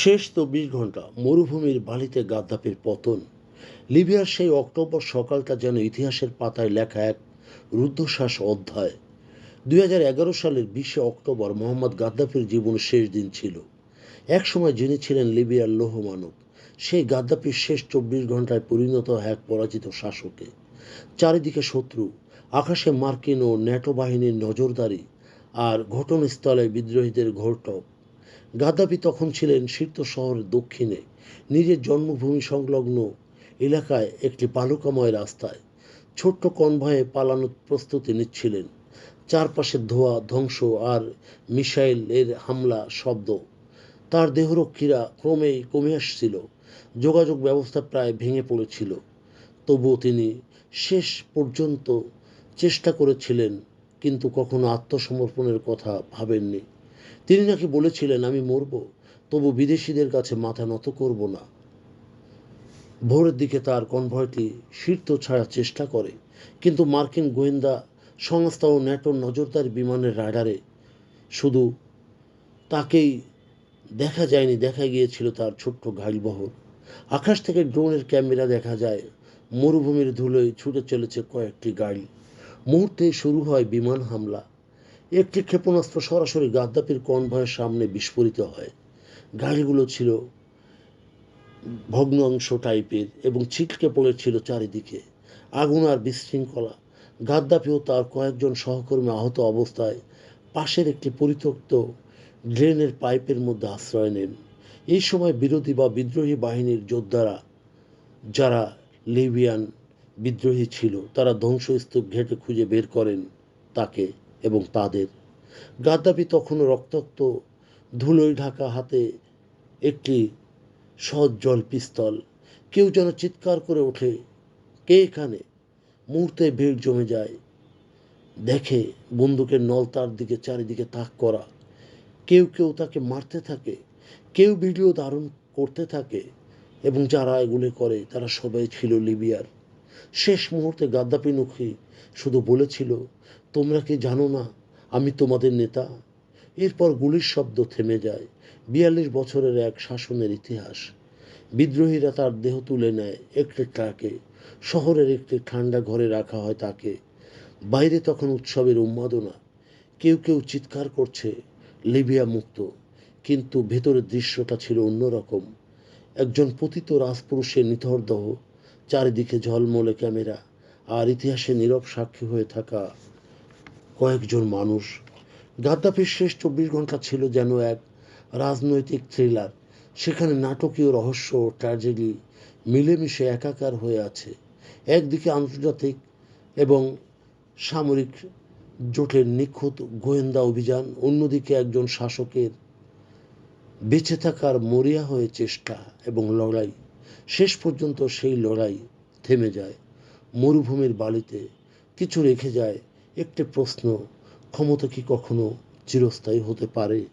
শেষ চব্বিশ ঘণ্টা মরুভূমির বালিতে গাদ্দাফির পতন। লিবিয়ার সেই অক্টোবর সকালটা যেন ইতিহাসের পাতায় লেখা এক রুদ্ধশ্বাস অধ্যায়। দুই এগারো সালের বিশে অক্টোবর মোহাম্মদ গাদ্দাফির জীবনের শেষ দিন ছিল। একসময় যিনি ছিলেন লিবিয়ার লৌহমানব সেই গাদ্দাফির শেষ চব্বিশ ঘন্টায় পরিণত এক পরাজিত শাসকে। চারিদিকে শত্রু, আকাশে মার্কিন ও ন্যাটো বাহিনীর নজরদারি আর ঘটনাস্থলে বিদ্রোহীদের ঘোরটপ গাদ্দাফি তখন ছিলেন শীর্ষ শহরের দক্ষিণে। নিজের জন্মভূমি সংলগ্ন এলাকায় একটি বালুকাময় রাস্তায় ছোট্ট কনভয়ে পালানোর প্রস্তুতি নিচ্ছিলেন। চারপাশে ধোয়া, ধ্বংস আর মিসাইলের হামলা শব্দ তার দেহরক্ষীরা ক্রমেই কমে আসছিল। যোগাযোগ ব্যবস্থা প্রায় ভেঙে পড়েছিল। তবুও তিনি শেষ পর্যন্ত চেষ্টা করেছিলেন, কিন্তু কখনো আত্মসমর্পণের কথা ভাবেননি। তিনি নাকি বলেছিলেন, আমি মরব, তবু বিদেশিদের কাছে মাথা নত করব না। ভোরের দিকে তার কনভয়টি শীর্ত ছাড়ার চেষ্টা করে, কিন্তু মার্কিন গোয়েন্দা সংস্থা ও ন্যাটোর নজরদারি বিমানের রাডারে শুধু তাকেই দেখা যায়নি, দেখা গিয়েছিল তার ছোট্ট ঘাইলবহর আকাশ থেকে ড্রোনের ক্যামেরা দেখা যায়, মরুভূমির ধুলোয় ছুটে চলেছে কয়েকটি গাড়ি মুহূর্তে শুরু হয় বিমান হামলা। একটি ক্ষেপণাস্ত্র সরাসরি গাদ্দাফির কনভয়ের সামনে বিস্ফোরিত হয়। গাড়িগুলো ছিল ভগ্নাংশ টাইপের এবং ছিটকে পড়েছিল চারিদিকে। আগুন আর বিশৃঙ্খলা। গাদ্দাফি ও তার কয়েকজন সহকর্মী আহত অবস্থায় পাশের একটি পরিত্যক্ত ড্রেনের পাইপের মধ্যে আশ্রয় নেন। এই সময় বিরোধী বা বিদ্রোহী বাহিনীর যোদ্ধারা যারা লিবিয়ান বিদ্রোহী ছিল, তারা ধ্বংসস্তূপ ঘেটে খুঁজে বের করেন তাকে। এবং তাদের। গাদ্দাফি তখনও রক্তাক্ত, ধুলোয় ঢাকা হাতে একটি সজ্জল পিস্তল। কেউ যেন চিৎকার করে ওঠে, কে এখানে? মুহূর্তে ভিড় জমে যায়। দেখে বন্দুকের নল তার দিকে চারিদিকে তাক করা। কেউ কেউ তাকে মারতে থাকে, কেউ ভিডিও ধারণ করতে থাকে, এবং যারা এগুলি করে তারা সবাই ছিল লিবিয়ার। শেষ মুহূর্তে গাদ্দাফি মুখী শুধু বলেছিল, তোমরা কি জানো না, আমি তোমাদের নেতা? এরপর গুলির শব্দ থেমে যায়, বিয়াল্লিশ বছরের এক শাসনের ইতিহাস। বিদ্রোহীরা তার দেহ তুলে নেয় একটি ট্রাকে, শহরের একটি ঠান্ডা ঘরে রাখা হয় তাকে। বাইরে তখন উৎসবের উন্মাদনা। কেউ কেউ চিৎকার করছে, লিবিয়া মুক্ত। কিন্তু ভেতরের দৃশ্যটা ছিল অন্যরকম। একজন পতিত রাজপুরুষের নিথর দেহ চারিদিকে ঝলমলে ক্যামেরা, আর ইতিহাসে নীরব সাক্ষী হয়ে থাকা কয়েকজন মানুষ। গাদ্দাফির শেষ চব্বিশ ঘণ্টা ছিল যেন এক রাজনৈতিক থ্রিলার, সেখানে নাটকীয় রহস্য ট্র্যাজেডি মিলেমিশে একাকার হয়ে আছে। একদিকে আন্তর্জাতিক এবং সামরিক জোটের নিখুঁত গোয়েন্দা অভিযান, অন্যদিকে একজন শাসকের বেঁচে থাকার মরিয়া হয়ে চেষ্টা এবং লড়াই। শেষ পর্যন্ত সেই লড়াই থেমে যায়, মরুভূমির বালিতে কিছু রেখে যায়, একটি প্রশ্ন, ক্ষমতা কি কখনো চিরস্থায়ী হতে পারে?